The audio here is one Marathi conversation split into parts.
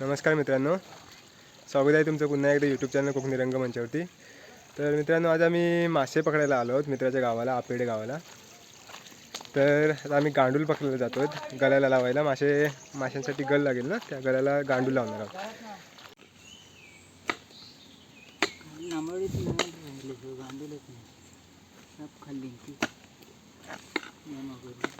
नमस्कार मित्रांनो. स्वागत आहे तुमचं पुन्हा एकदा यूट्यूब चॅनल कोकणी रंगमंचावरती तर मित्रांनो आज आम्ही मासे पकडायला आलो आहोत मित्राच्या गावाला आपेडे गावाला. तर आता आम्ही गांडूल पकडायला जातो आहोत. गळ्याला लावायला. मासे माशांसाठी गल लागेल ना? त्या गळ्याला गांडूल लावणार आहोत नांबळीच नाही राहिले तो गांडूलच नाही सब खाल्ली ती जमा करून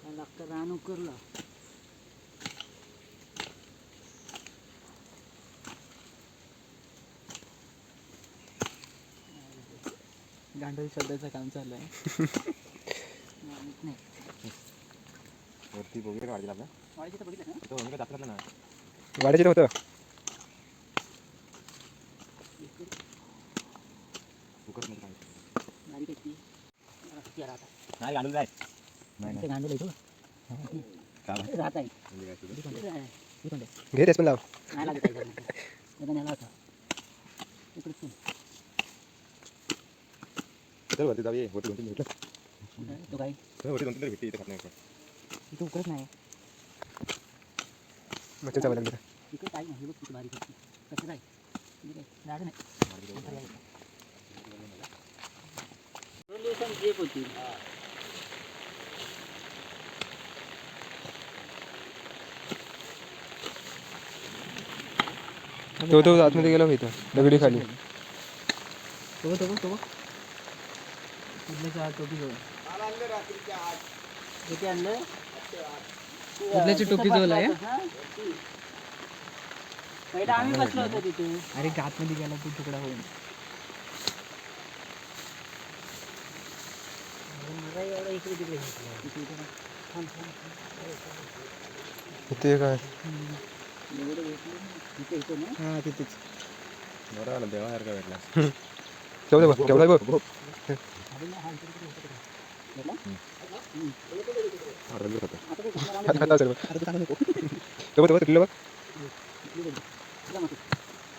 काय रान उकरला गांडोळी शोधायचं काम चालू आहे माहीत नाही. वरती बघूया काढतील आपला तर बघितलं ना? तो वाढायचे होतं. नाही. जाय नाही आहे गांडूल आहे तो आहे म्हणजे घे तेच पण लाव. चल वरती जाऊया वरती दोन तीन भेटलं कुठं आहे? तो काय वरती दोन तीन भेटते इथे खात नाही इथं उकळत नाही मच्छर चावायला लागलं नाही हे बघ किती बारीक आहे कसं काय ठीक आहे झाड नाही Resolution झेप होती तो तो आतमध्ये गेला होता दगडी खाली तो तो तो कुठल्याच्या टोपी जवळ आणलं कुठल्याची टोपी जवळ आहे? हा? पहिला आम्ही बसलो होतो तिथे अरे गातमध्ये गेला तू तुकडा होऊन. इथे काय एवढं घेतलं ना. इथे इथे ना हा तिथेच बरं आलं देवासारखा भेटला केवढा बघ केवढा बघ अजून हा इकडे तिकडे होतं का? भेटला? हम्म. ऑर्डर होतं आता काय करणार हात आम्ही? हात असेल बघ आता तू टाकू नको तो बघ तो बघ तिथलं बघ इकडे गेलो. चला मग.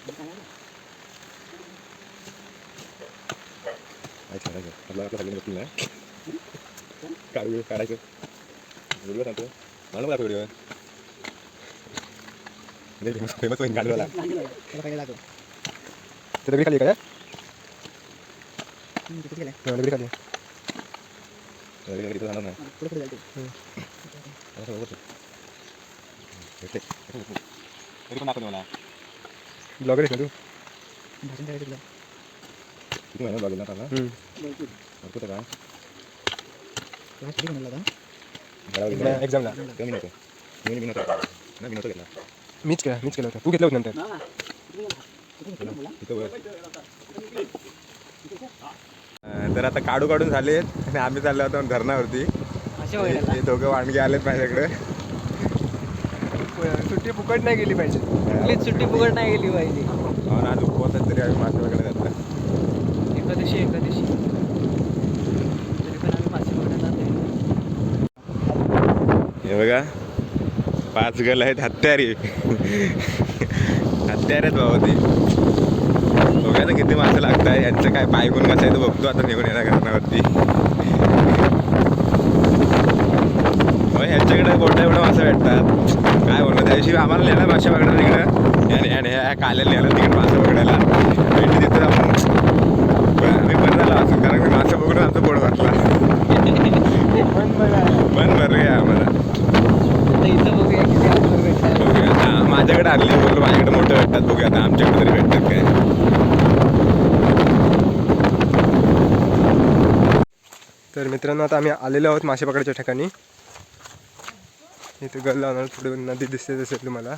काय आहे? काय काढायचं आपला आपल्या खाली बसतील ना काढू काढायचं व्हिडिओ सांगतो मला दाखव व्हिडिओ फेमस फेमस होईल गाडीवाला लागलं. त्याला पहिले दाखव ते दगडी खाली आहे काय हम्म, तिथे गेलाय हा, दगडी खाली आहे. इथं जाणार नाही पुढे पुढे जायचं आता सगळं बघतो. भेटले तरी पण दाखवतो मला ब्लॉगर आहेस ना तू भाषण करायचं तुला किती महिना बघितला आता हम्म. बहुतेक. बघतो काय क्लास किती बनवला होता गळा एकदा बघितला एक्झामला कमी नव्हतो मी विनोद होता ना विनोद घेतला मीच केला मीच केलं होतं. तू घेतलं होतं नंतर. हा. तर आता काढू काढून झाले आणि आम्ही चाललो होतो धरणावरती. हे हे दोघं वाणगे आलेत माझ्याकडे. सुट्टी फुकट नाही गेली पाहिजे. कुठलीच सुट्टी फुकट नाही गेली पाहिजे. म्हणून आज उपवासात तरी आम्ही मासे वगैरे जातो एकादशी एकादशी तरी पण आम्ही मासे जातोय हे बघा. पाच गल आहेत हत्यारी. हत्यार आहेत बाबा ते बघा आता किती मासे लागत आहे यांचं काय पायगुण कसं आहे तो बघतो आता निघून येणार घरावरती. हो ह्यांच्याकडे मोठ्या एवढं मासे भेटतात. काय बोलणं त्या दिवशी आम्हाला नेलं मासे पकडायला तिकडं. याने याने ह्या काल्याला नेलं तिकडे मासे पकडायला. भेटी तिथं जाऊन पण आम्ही बरं झालं असं कारण की मासे बघून आमचं पोट भरला. पण बरं आहे आम्हाला. माझ्याकडे आले बोलतो माझ्याकडे मोठं भेटतात. बघूया आता आमच्याकडे तरी भेटतात काय. तर मित्रांनो आता आम्ही आलेलो आहोत मासे पकडायच्या ठिकाणी. इथे गल्ला होणार पुढे नदी दिसते असेल तुम्हाला.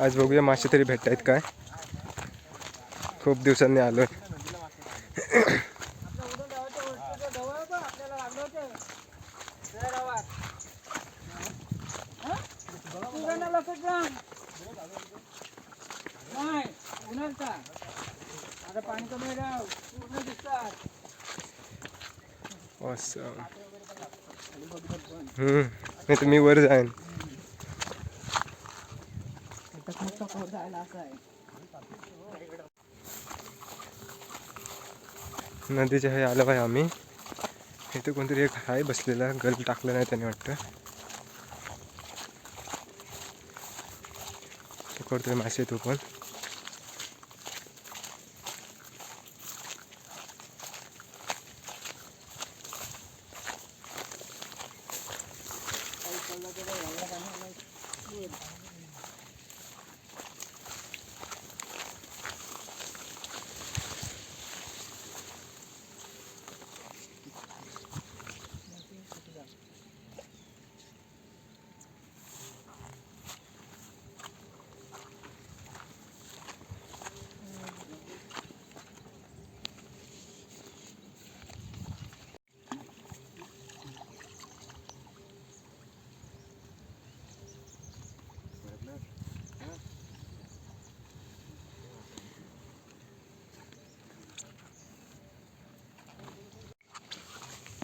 आज बघूया मासे तरी भेटत आहेत काय. खूप दिवसांनी आलो आहे उन्हाळ का आता पाणी कमी आहे राव. पूर्ण दिसतात Awesome. हम्म. नाही तर मी वर जाईन नदीच्या हे आलो पाहिजे आम्ही. इथे कोणतरी एक आहे बसलेला गल टाकलं नाही त्याने वाटतं. पकडतोय मासे तो पण.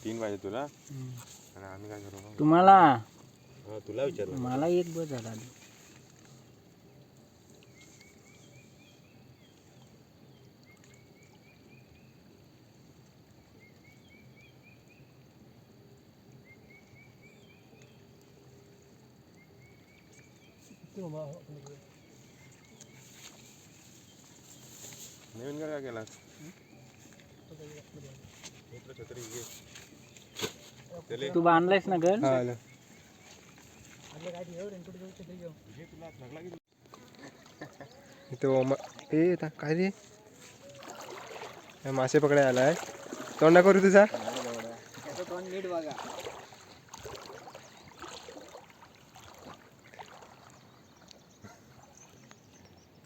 तीन वाजे तुला? आणि आम्ही काय करू तुम्हाला? हा तुला विचारलं मला एक बस झाला नवीन काय केला छत्री घे. त्याले तू बांधलायस ना घर? ए काय रे? मासे पकडाय आलाय. तोंडा करू तुझा.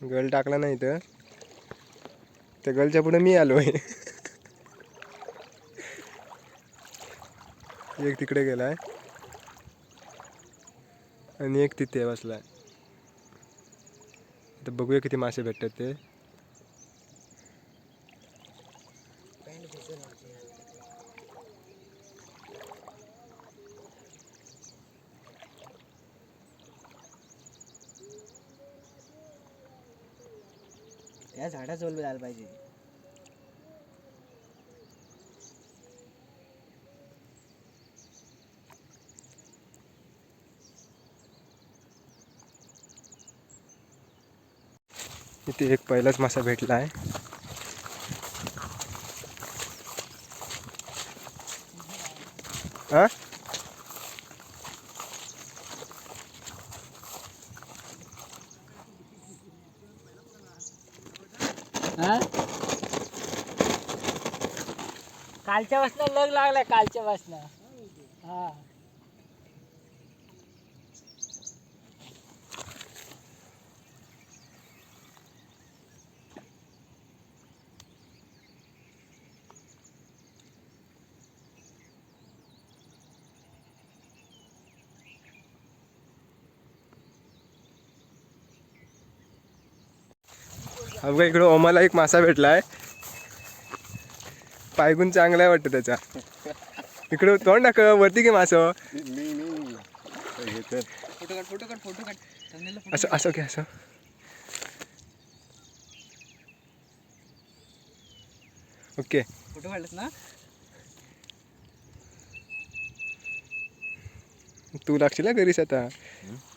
गल टाकला नाही तर त्या गलच्या पुढे मी आलोय. एक तिकडे गेलाय. आणि एक तिथे बसला आहे आता बघूया किती मासे भेटतात ते. या झाडाजवळ जायला पाहिजे. इथे एक पहिलाच मासा भेटला आहे. हा? कालच्या वासनं लग लागलाय कालच्या वासनं हा. बघा इकडं ओमाला एक मासा भेटलाय. पायगुण चांगला आहे वाटतं त्याचा. इकडं तोंड टाक वरती घे मासं. असं असं घे असं. ओके. फोटो काढलास ना? तू लागशील घरीच आता.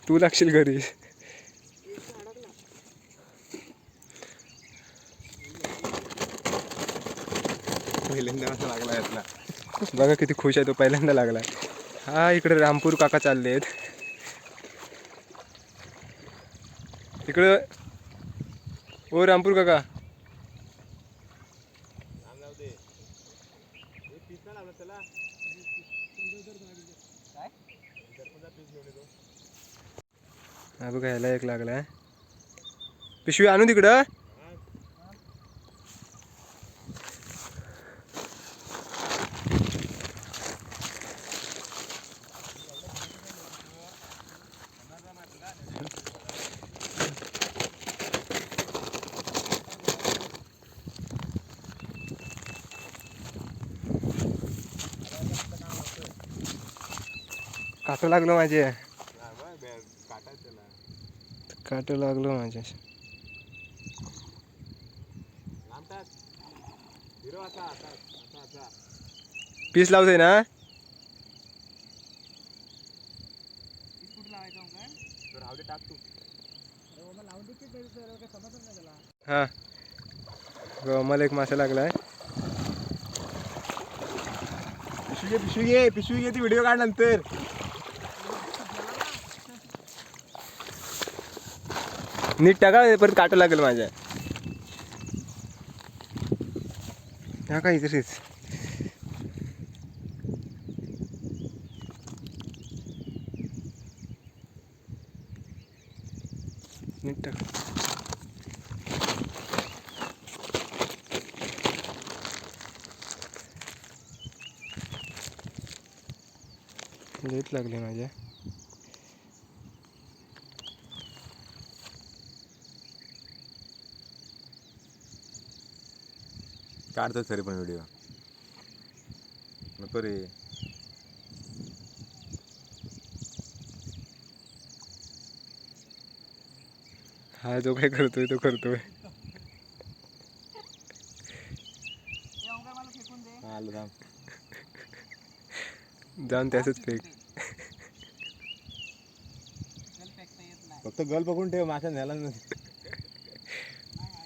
तू लागशील घरीच. पहिल्यांदा असा लागला यातला बघा किती खुश आहे तो पहिल्यांदा लागला हा इकडे रामपूर काका चालले आहेत इकडं. ओ रामपूर काका. हा बघा ह्याला एक लागलाय. पिशवी आणू तिकडं? काटो लागलो माझे. काटो लागलो माझे. पीस लावतोय ना? हा. मला एक मासा लागलाय. पिशवी घे पिशवी घे पिशवी घे ती व्हिडिओ काढ नंतर. नीट टाका परत काटं लागेल माझ्या. टाका काय इथेच नीट टाक लेट लागले माझ्या काढतो तरी पण व्हिडिओ नको रे हा जो काय करतोय तो करतोय. आलं थांब. जाऊन त्याच फेक. फक्त गल बघून ठेव मासा न्यायला नाही दुसरा असतो हा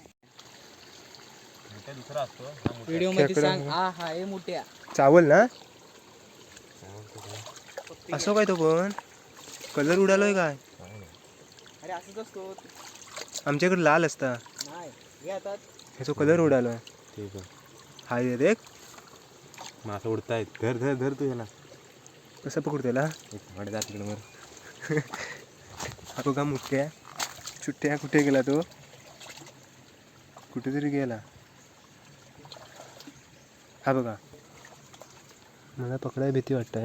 मोठा. व्हिडिओमध्ये सांग. हा हा हे मोठ्या. चावल ना? असं काय तो पण? कलर उडालोय काय? अरे असंच असतो. आमच्याकडे लाल असता. नाही हे आता ह्याचा कलर उडालोय. ठीक आहे हा ये देख. मासा उडतायत. धर धर धर तू ह्याला. कसं पकडू त्याला? एक कडे जा तिकडे वर. हा बघा मुठ्या. चुट्ट्या कुठे गेला तो? कुठेतरी गेला. हा बघा. मला पकडाय भीती वाटतं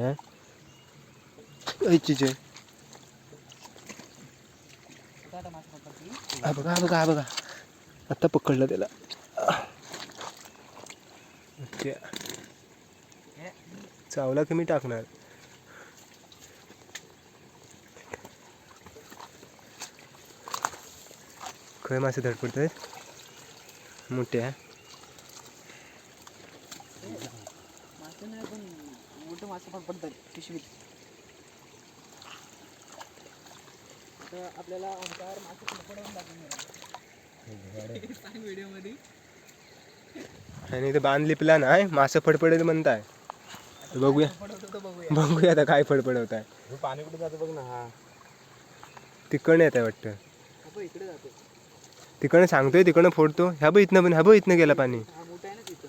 ऐचीचे. हा बघा हा बघा हा बघा. आत्ता पकडलं त्याला. चावला की मी टाकणार? खय मासे धडपडत आहेत मोठ्या मासे नाही पण मोठं मासे पण पडतात पिशवीत. तर आपल्याला ओंकार मासे पकडून दाखवून सांग व्हिडिओमध्ये आणि इथं बांध लिपला नाही मासं फडफडेल म्हणताय. बघूया. बघूया. बघूया आता काय फडफडवत आहे. हे पाणी कुठे जातं बघ ना हा. तिकडनं येत आहे वाटतं आपण इकडे जातो. तिकडनं सांगतोय तिकडनं फोडतो. ह्या बघ इथनं पण ह्या बघ इथनं गेला पाणी हा मोठा आहे ना तिथं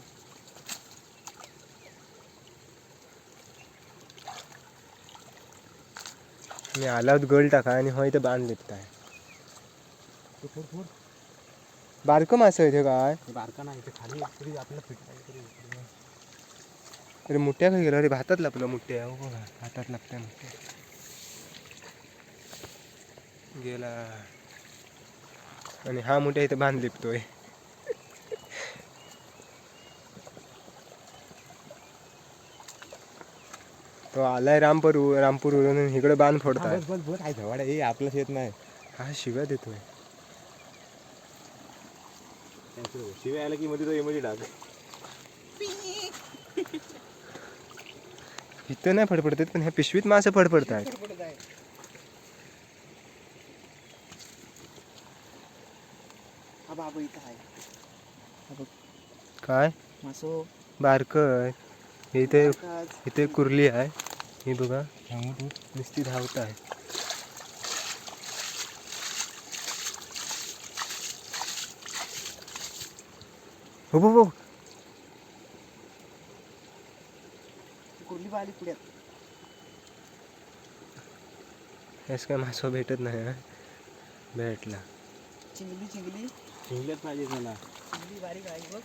मी आलात गळ टाका आणि हो इथं बांध लिपताय. तू फोड फोड बारकं मासं इथे काय? बारका नाही ते खाली तरी आपल्याला फिट अरे मुठ्या काय गेला अरे भातात लपलं मुठ्या हो बघा हातात लागतंय मुठ्या. गेला. आणि हा मुठ्या इथं बांध लिपतोय. तो आलाय रामपूर रामपूर वरून. इकडे बांध फोडताय. बस बस बस. काय झवाड हे आपलं शेत नाही. हा शिव्या देतोय. शिवाय आला की मध्ये तो इमोजी टाक. इथं नाही फडफडतात पण ह्या पिशवीत मासे फडफडतात पडत आहे बाबा इथं आहे. हा बघ काय? मासो. बारकं आहे. इथे. इथे कुर्ली आहे. ही बघा नुसती धावत आहे. हो हो हो. कुर्ली आली पुढ्यात हेच काय मासं भेटत नाही हा. भेटला. चिंगली चिंगली. शिंगल्यात पाहिजे मला. चिंगली बारीक आहे बघ.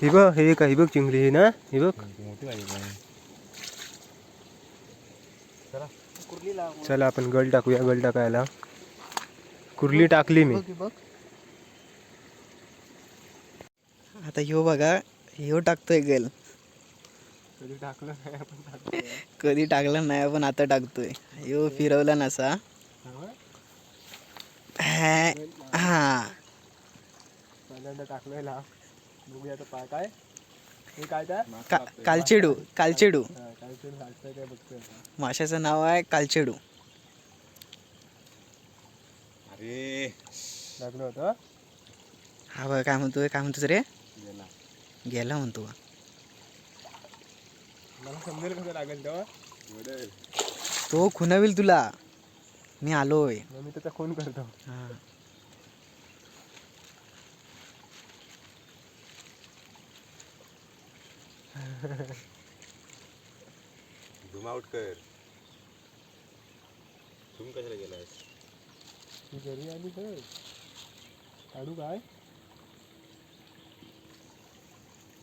ही बघ हे का ही बघ चिंगली ही ना ही बघ मोठी पाहिजे चला आपण गल टाकूया गल टाकायला कुर्ली टाकली मी हे आता ह्यो बघा ह्यो टाकतोय गल कधी टाकलं नाही आपण कधी टाकला नाही पण आता टाकतोय यो फिरवला नसा हा पहिल्यांदा टाकलोय लाव बघूया आता पा काय. हे काय त्या? का- कालचेडू कालचेडू. काय ते लागतंय काय बघतोय आता. माशाचं नाव आहे कालचेडू. अरे. लागलं होतं हा? बघ काय म्हणतोय काय म्हणतोस रे? गेला. गेला म्हणतो. मला समजेल कसं लागेल तेव्हा. तो खुणावील तुला. मी आलोय. मग मी त्याचा फोन करतो. हा. झूम आउट कर. झूम कशाला गेलास ती घरी आली तर. काढू काय?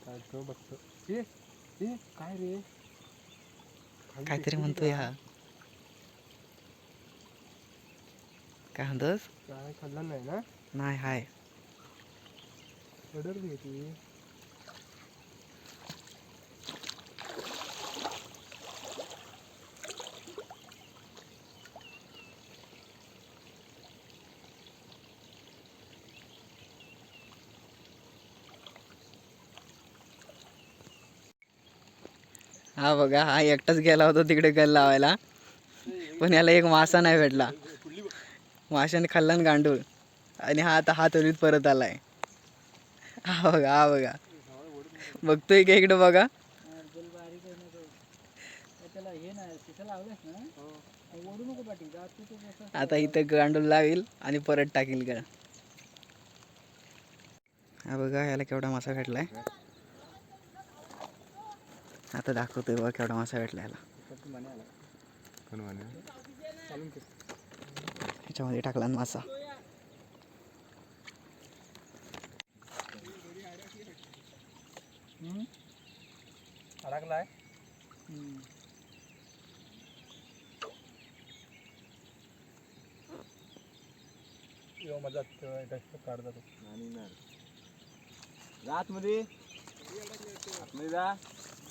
काढतो बघतो. ए ए काय रे? खाली काहीतरी का? हा काय म्हणतोस? काय खाल्ला नाही ना? नाही हाय. ऑर्डर घे हा बघा हा एकटाच गेला होता तिकडे गल लावायला. पण याला एक मासा नाही भेटला. माशाने खाल्ला ना गांडूळ. आणि हा आता हात ओलीत परत आलाय. हा बघा हा बघा. बघतोय का इकडे बघा? आता इथं गांडूळ लावेल आणि परत टाकेल का हा बघा याला केवढा मासा भेटलाय. आता दाखवतोय बघा केवढा मासा भेटला याला ह्याच्यामध्ये टाकला मासा. अडकलाय हम्म. यो माझा आणि ना. आतमध्ये. आतमध्ये जा.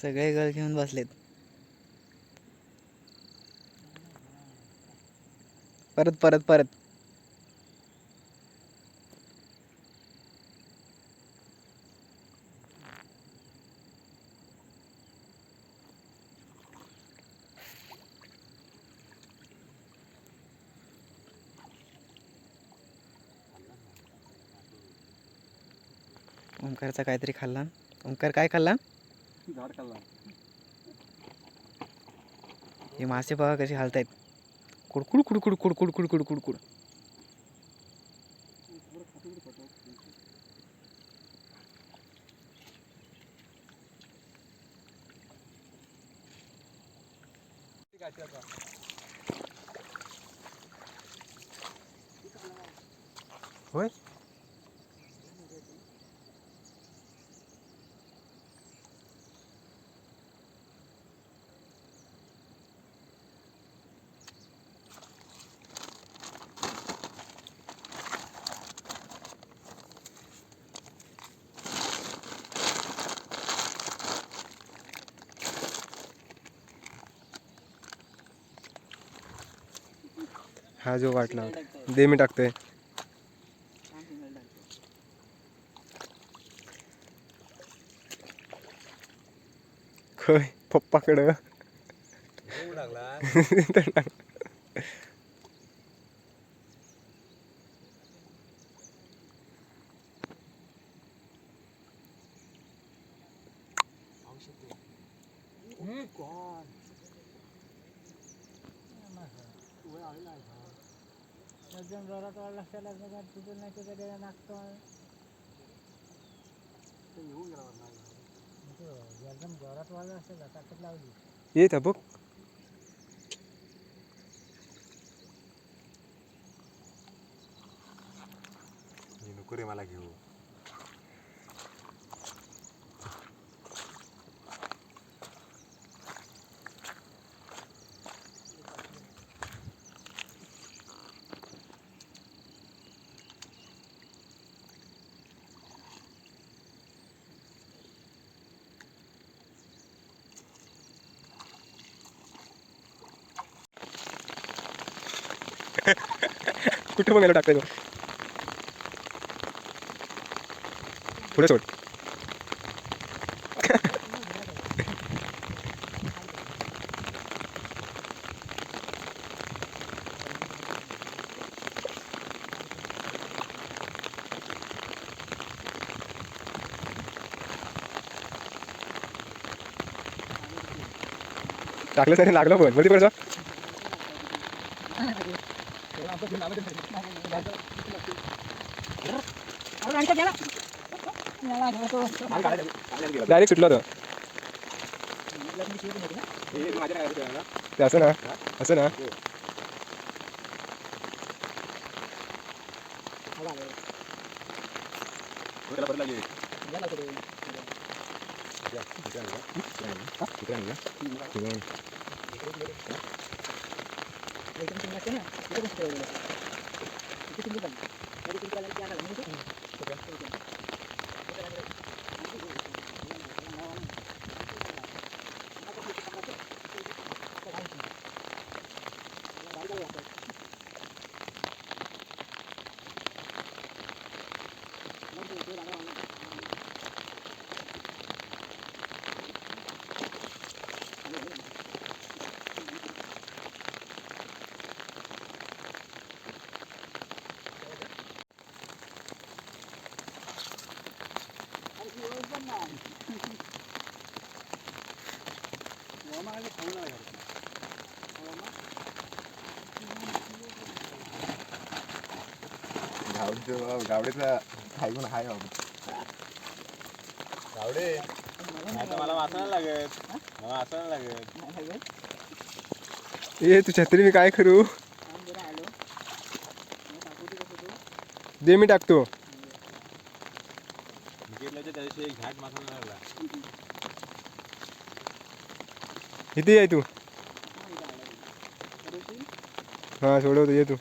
सगळे गळ घेऊन बसलेत. परत परत परत. ओंकारचा काहीतरी खाल्ला. ओंकार काय खाल्ला? झाड खाल्ला हे मासे बघा कसे हालतायत. कुडकुड कुडकुड कुडकुड कुडकुड कुडकुड हा जो वाटला. होता दे मी टाकतोय खय पप्पाकडं. लागला मध्यम जोरात वाढला त्याला जरा तिथून नाही तर त्याला नागतो एकदम जोरात वाजत असेल ताकद लावली येत बघ नको रे मला घेऊ कुठे बघायला गेलो टाकायचो पुढे सोड. टाकलं तरी लागलं पण. मध्ये परत जा. डायरेक्ट सुटलं होतं ते असं ना असं ना এরকম তুমি আছে না गावडीचा हाय गावडे. मला वाचायला लागत मला वाचायला लागत ए तू छत्री मी काय करू? दे मी टाकतो. घाट मासायला लागला. किती आहे तू. हा सोडवतो ये तू.